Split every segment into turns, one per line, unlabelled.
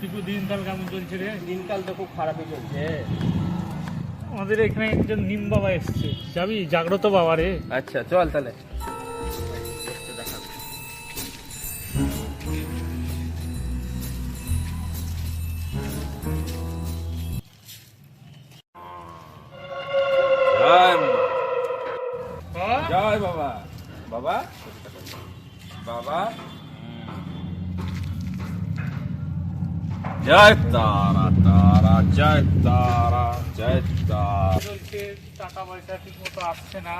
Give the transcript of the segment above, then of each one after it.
টিপু দিনকাল কেমন চলছে রে?
দিনকাল তো খুব খারাপই চলছে।
আমাদের এখানে একজন নিম বাবা এসছে। যাবি? জাগ্রত বাবা রে।
আচ্ছা চল তাহলে।
জয়
হ্যাঁ?
জয় বাবা। বাবা? বাবা? জয় তারা তারা জয় তারা জয় তারা
চলছে টাকা পয়সা ঠিক মতো আসছে না।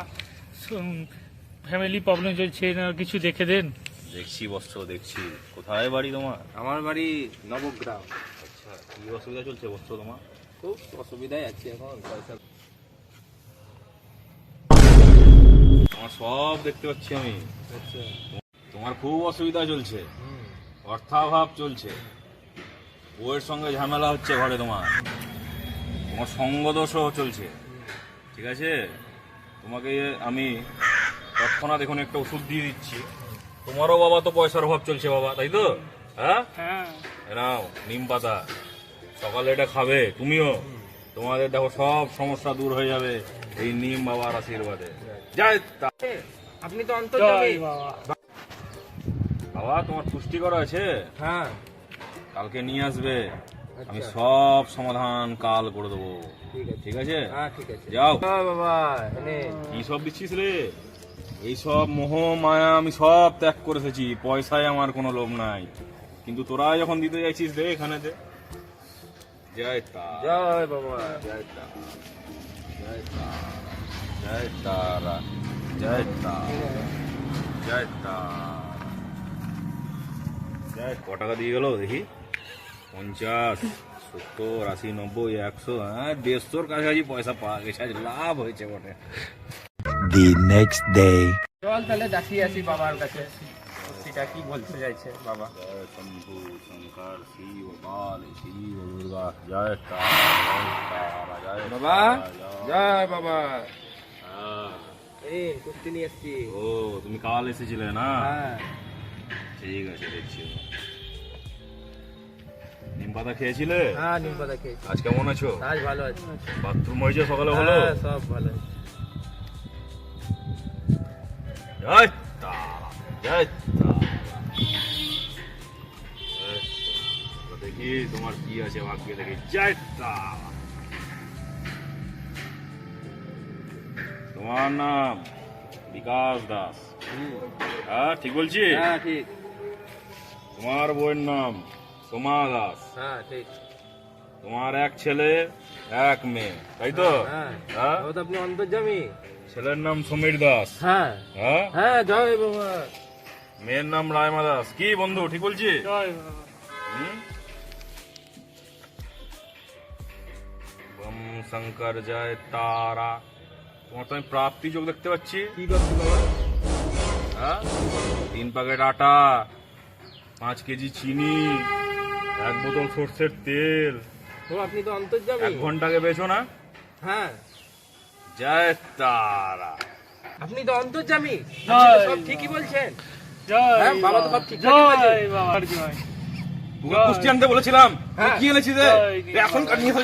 ফ্যামিলি প্রবলেম চলছে না কিছু দেখে দেন।
দেখছি বৎস দেখছি। কোথায় বাড়ি তোমার?
আমার বাড়ি নবগ্রাম।
আচ্ছা কি অসুবিধা চলছে বৎস তোমার?
খুব অসুবিধায় আছি এখন পয়সা।
তোমার সব দেখতে পাচ্ছি আমি।
আচ্ছা।
তোমার খুব অসুবিধা চলছে। অর্থাভাব চলছে। বউয়ের সঙ্গে ঝামেলা হচ্ছে ঘরে তোমার। তোমার সঙ্গদোষও চলছে। ঠিক আছে? তোমাকে আমি তৎক্ষণাৎ এখন একটা ওষুধ দিয়ে দিচ্ছি। তোমারও বাবা তো পয়সার অভাব চলছে বাবা তাই তো? হ্যাঁ?
হ্যাঁ।
নাও নিম পাতা। সকালে এটা খাবে তুমিও। তোমাদের দেখো সব সমস্যা দূর হয়ে যাবে এই নিম বাবার আশীর্বাদে। তা-
আপনি তো অন্তর্জামী
বাবা
তোমার পুষ্টিকর আছে?
হ্যাঁ।
কালকে নিয়ে আসবে। আমি
আচ্ছা।
সব সমাধান কাল করে দেবো।
ঠিক আছে। হ্যাঁ
যাও।
বাবা
কি সব দিচ্ছিস রে? এইসব মোহ মায়া আমি সব ত্যাগ করে এসেছি পয়সায় আমার কোনো লোভ নাই। কিন্তু তোরা যখন দিতে যাচ্ছিস রে এখানে দে। জয় তা।
জয় বাবা
জয় জয় তারা জয় তারা জয় তারা জয় জয় ক টাকা দিয়ে গেল দেখি? পঞ্চাশ সত্তর আশি নব্বই একশো হ্যাঁ দেড়শোর কাছাকাছি পয়সা পাওয়া গেছে আজ লাভ হয়েছে বটে।
The next day.
চল তাহলে দেখিয়ে আসি বাবার কাছে কি বলতে চাইছে বাবা?
শম্ভু শঙ্কর শিব বাল শিব দুর্গা জয় তারা জয়
বাবা
জয়-
জয়। বাবা।
হ্যাঁ।
এই কুর্তি নিয়ে এসছি।
ও তুমি কাল এসেছিলে না?
হ্যাঁ।
ঠিক আছে দেখছি। পাতা খেয়েছিলে?
হ্যাঁ নিম পাতা খেয়েছি।
আজ কেমন আছো?
আজ ভালো আছে।
বাথরুম হয়েছে সকালে হলো?
হ্যাঁ সব ভালো
জয় তারা জয়। দেখি তোমার কি আছে ভাগ্যে দেখি। জয় তারা তোমার নাম? বিকাশ দাস। হ্যাঁ ঠিক বলছি?
হ্যাঁ ঠিক।
তোমার বউয়ের নাম? সোমা দাস
হ্যাঁ ঠিক।
তোমার এক ছেলে এক মেয়ে। তাই তো?
হ্যাঁ
হ্যাঁ।
ও তো আপনি অন্তর্জামী?
ছেলের নাম সমীর দাস।
হ্যাঁ।
হ্যাঁ?
হ্যাঁ জয় বাবা।
মেয়ের নাম রায়মা দাস। কি বন্ধু ঠিক বলছি
জয় বাবা?
বম শঙ্কর জয় তারা। তোমার তো আমি প্রাপ্তি যোগ দেখতে পাচ্ছি।
কি করছি বাবা?
হ্যাঁ? তিন প্যাকেট আটা পাঁচ কেজি চিনি। এক বোতল সর্ষের তেল।
ও আপনি তো অন্তর্জামী
এক ঘন্টাকে বেছো না।
হ্যাঁ।
জয় তারা।
আপনি তো অন্তর্জামী।
জয়।
সব ঠিকই বলছেন।
জয়
হ্যাঁ, বাবা তো সব ঠিকঠাকই বলছে।
বাবা জয়।
তোকে কুস্তি আনতে বলেছিলাম।
হ্যাঁ।
কি এনেছিস রে?
জয় দিদি।
রেশন কার্ড নিয়ে এসে